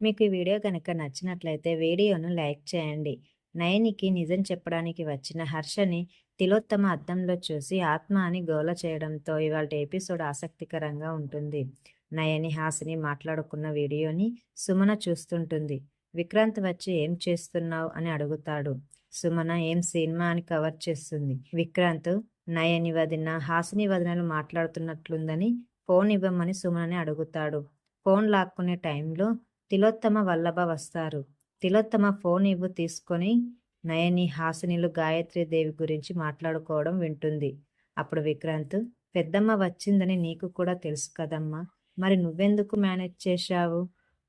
మీకు ఈ వీడియో కనుక నచ్చినట్లయితే వీడియోను లైక్ చేయండి. నయనికి నిజం చెప్పడానికి వచ్చిన హర్షని తిలోత్తమ అద్దంలో చూసి ఆత్మ అని గోల చేయడంతో ఇవాళ ఎపిసోడ్ ఆసక్తికరంగా ఉంటుంది. నయని హాసిని మాట్లాడుకున్న వీడియోని సుమన చూస్తుంటుంది. విక్రాంత్ వచ్చి ఏం చేస్తున్నావు అని అడుగుతాడు. సుమన ఏం సినిమా అని కవర్ చేస్తుంది. విక్రాంత్ నయని వదిన హాసిని వదినలు మాట్లాడుతున్నట్లుందని ఫోన్ ఇవ్వమని సుమనని అడుగుతాడు. ఫోన్ లాక్కునే టైంలో తిలోత్తమ వల్లభ వస్తారు. తిలోత్తమ ఫోన్ ఇవ్వు తీసుకొని నయని హాసినిలు దేవి గురించి మాట్లాడుకోవడం వింటుంది. అప్పుడు విక్రాంత్ పెద్దమ్మ వచ్చిందని నీకు కూడా తెలుసు కదమ్మా. మరి నువ్వెందుకు మేనేజ్ చేశావు?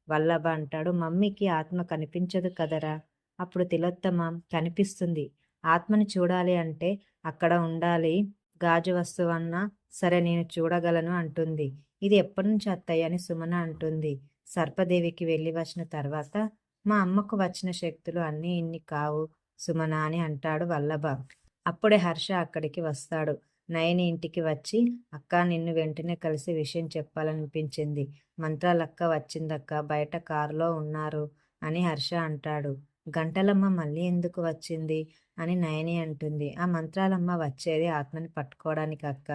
వల్లభ అంటాడు. మమ్మీకి ఆత్మ కనిపించదు కదరా. అప్పుడు తిలోత్తమ కనిపిస్తుంది. ఆత్మని చూడాలి అంటే అక్కడ ఉండాలి. గాజు వస్తువన్నా సరే నేను చూడగలను అంటుంది. ఇది ఎప్పటి నుంచి అత్తయ్య అని సుమన అంటుంది. సర్పదేవికి వెళ్ళి వచ్చిన తర్వాత మా అమ్మకు వచ్చిన శక్తులు అన్నీ ఇన్ని కావు సుమన అని అంటాడు వల్లభ. అప్పుడే హర్ష అక్కడికి వస్తాడు. నయని ఇంటికి వచ్చి అక్క నిన్ను వెంటనే కలిసి విషయం చెప్పాలనిపించింది. మంత్రాలక్క వచ్చిందక్క బయట కారులో ఉన్నారు అని హర్ష అంటాడు. గంటలమ్మ మళ్ళీ ఎందుకు వచ్చింది? అని నయని అంటుంది. ఆ మంత్రాలమ్మ వచ్చేది ఆత్మని పట్టుకోవడానికి అక్క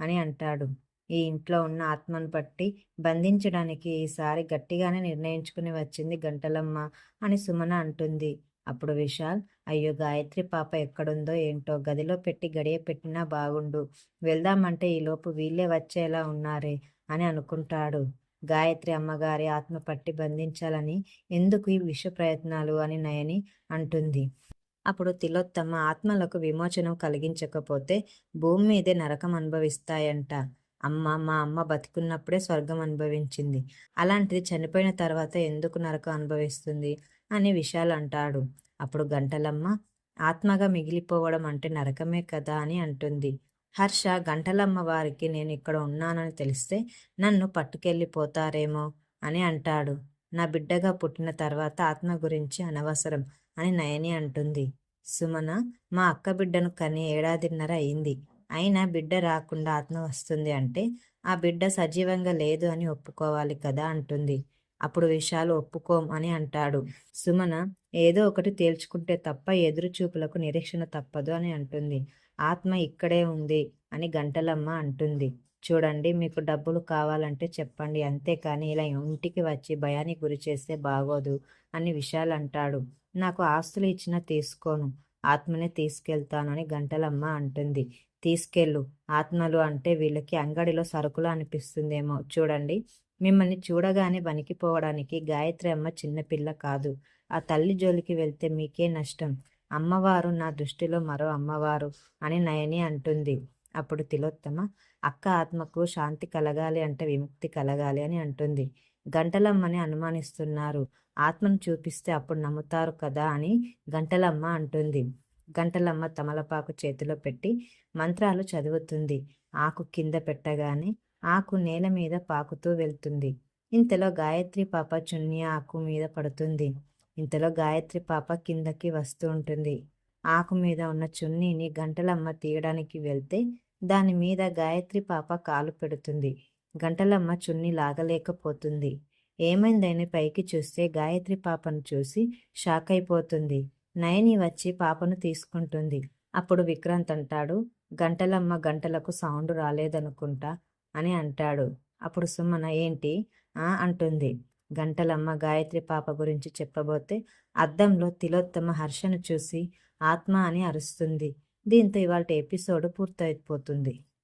అని అంటాడు. ఈ ఇంట్లో ఉన్న ఆత్మను పట్టి బంధించడానికి ఈసారి గట్టిగానే నిర్ణయించుకుని వచ్చింది గంటలమ్మ అని సుమన అంటుంది. అప్పుడు విశాల్ అయ్యో గాయత్రి పాప ఎక్కడుందో ఏంటో గదిలో పెట్టి గడియ పెట్టినా బాగుండు. వెళ్దామంటే ఈలోపు వీళ్ళే వచ్చేలా ఉన్నారే అని అనుకుంటాడు. గాయత్రి అమ్మగారి ఆత్మ పట్టి బంధించాలని ఎందుకు ఈ విష ప్రయత్నాలు అని నయని అంటుంది. అప్పుడు తిలోత్తమ ఆత్మలకు విమోచనం కలిగించకపోతే భూమి మీదే నరకం అనుభవిస్తాయంట. అమ్మ మా అమ్మ బతికున్నప్పుడే స్వర్గం అనుభవించింది. అలాంటిది చనిపోయిన తర్వాత ఎందుకు నరకం అనుభవిస్తుంది అని విశాల్ అంటాడు. అప్పుడు గంటలమ్మ ఆత్మగా మిగిలిపోవడం అంటే నరకమే కదా అని అంటుంది. హర్ష గంటలమ్మ వారికి నేను ఇక్కడ ఉన్నానని తెలిస్తే నన్ను పట్టుకెళ్ళిపోతారేమో అని అంటాడు. నా బిడ్డగా పుట్టిన తర్వాత ఆత్మ గురించి అనవసరం అని నయని అంటుంది. సుమన మా అక్క బిడ్డను కని ఏడాదిన్నర అయింది. అయినా బిడ్డ రాకుండా ఆత్మ వస్తుంది అంటే ఆ బిడ్డ సజీవంగా లేదు అని ఒప్పుకోవాలి కదా అంటుంది. అప్పుడు విషయాలు ఒప్పుకోం అని అంటాడు. సుమన ఏదో ఒకటి తేల్చుకుంటే తప్ప ఎదురు చూపులకు నిరీక్షణ తప్పదు అని అంటుంది. ఆత్మ ఇక్కడే ఉంది అని గంటలమ్మ అంటుంది. చూడండి మీకు డబ్బులు కావాలంటే చెప్పండి అంతేకాని ఇలా ఇంటికి వచ్చి భయానికి గురి చేస్తే బాగోదు అని విషయాలు అంటాడు. నాకు ఆస్తులు ఇచ్చినా తీసుకోను. ఆత్మనే తీసుకెళ్తానని గంటలమ్మ అంటుంది. తీసుకెళ్ళు. ఆత్మలు అంటే వీళ్ళకి అంగడిలో సరుకులు అనిపిస్తుందేమో. చూడండి. మిమ్మల్ని చూడగానే వణికిపోవడానికి గాయత్రి అమ్మ చిన్నపిల్ల కాదు. ఆ తల్లి జోలికి వెళ్తే మీకే నష్టం. అమ్మవారు నా దృష్టిలో మరో అమ్మవారు అని నయని అంటుంది. అప్పుడు తిలోత్తమ అక్క ఆత్మకు శాంతి కలగాలి అంటే విముక్తి కలగాలి అని అంటుంది. గంటలమ్మని అనుమానిస్తున్నారు. ఆత్మను చూపిస్తే అప్పుడు నమ్ముతారు కదా అని గంటలమ్మ అంటుంది. గంటలమ్మ తమలపాకు చేతిలో పెట్టి మంత్రాలు చదువుతుంది. ఆకు కింద పెట్టగానే ఆకు నేల మీద పాకుతూ వెళ్తుంది. ఇంతలో గాయత్రి పాప చున్ని ఆకు మీద పడుతుంది. ఇంతలో గాయత్రి పాప కిందకి వస్తూ ఉంటుంది. ఆకు మీద ఉన్న చున్నీని గంటలమ్మ తీయడానికి వెళ్తే దాని మీద గాయత్రి పాప కాలు పెడుతుంది. గంటలమ్మ చున్ని లాగలేకపోతుంది. ఏమైందని పైకి చూస్తే గాయత్రి పాపను చూసి షాక్ అయిపోతుంది నయని వచ్చి పాపను తీసుకుంటుంది. అప్పుడు విక్రాంత్ అంటాడు గంటలమ్మ గంటలకు సౌండ్ రాలేదనుకుంటా అని అంటాడు. అప్పుడు సుమన ఏంటి? ఆ అంటుంది. గంటలమ్మ గాయత్రి పాప గురించి చెప్పబోతే అద్దంలో తిలోత్తమ హర్షను చూసి ఆత్మ అని అరుస్తుంది. దీంతో ఇవాళ ఎపిసోడ్ పూర్తయిపోతుంది.